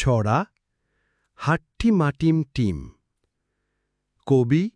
ছড়া, হাট্টি মাটিম টিম। কবি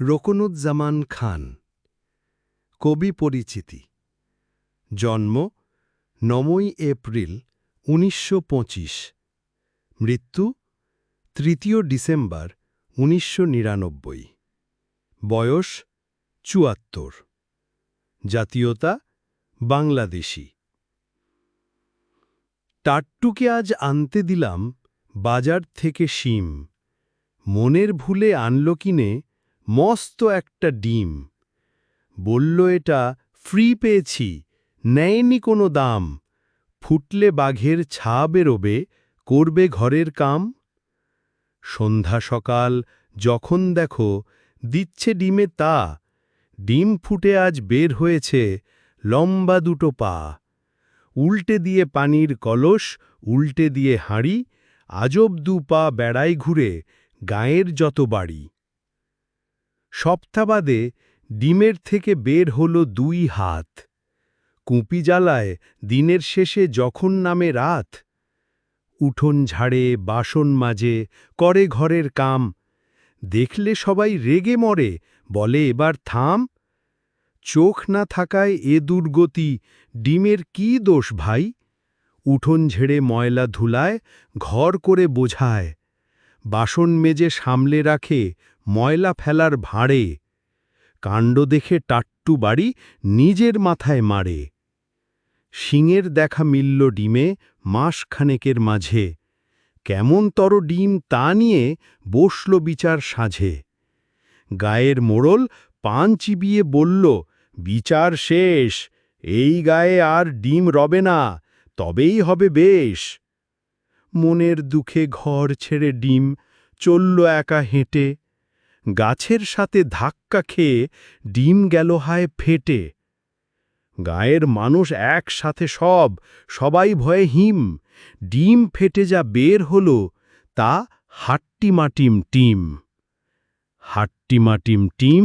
রকনুজ্জামান খান। কবি পরিচিতি। জন্ম নমই এপ্রিল উনিশশো পঁচিশ। মৃত্যু তৃতীয় ডিসেম্বর উনিশশো নিরানব্বই। বয়স চুয়াত্তর। জাতীয়তা বাংলাদেশী। টাট্টুকে আজ আনতে দিলাম বাজার থেকে শিম। মনের ভুলে আনল কিনে মস্ত একটা ডিম। বলল, এটা ফ্রি পেয়েছি, নেয়নি কোনো দাম। ফুটলে বাঘের ছা বেরোবে, করবে ঘরের কাম। সন্ধ্যা সকাল যখন দেখো দিচ্ছে ডিমে তা, ডিম ফুটে আজ বের হয়েছে লম্বা দুটো পা। উল্টে দিয়ে পানির কলস, উল্টে দিয়ে হাঁড়ি, আজব দু পা বেড়াই ঘুরে গায়ের যত বাড়ি। সপ্তাবাদে ডিমের থেকে বের হল দুই হাত। কুপি জ্বালায় দিনের শেষে যখন নামে রাত। উঠোন ঝাড়ে, বাসন মাজে, করে ঘরের কাম। দেখলে সবাই রেগে মরে, বলে এবার থাম। চোখ না থাকায় এ দুর্গতি, ডিমের কি দোষ ভাই? উঠোন ঝেড়ে ময়লা ধুলায়, ঘর করে বোঝায়। বাসন মেজে সামলে রাখে, ময়লা ফেলার ভাঁড়ে। কাণ্ড দেখে টাট্টু বাড়ি নিজের মাথায় মারে। শিঙের দেখা মিলল ডিমে মাসখানেকের মাঝে। কেমন তর ডিম তা নিয়ে বসল বিচার সাঝে। গায়ের মোড়ল পান চিবিয়ে বলল বিচার শেষ। এই গায়ে আর ডিম রবে না, তবেই হবে বেশ। মনের দুঃখে ঘর ছেড়ে ডিম, চলল একা হেঁটে। গাছের সাথে ধাক্কা খেয়ে ডিম গেল হায় ফেটে। গায়ের মানুষ একসাথে সব, সবাই ভয়ে হিম। ডিম ফেটে যা বের হল, তা হাট্টিমাটিম টিম। হাট্টিমাটিম টিম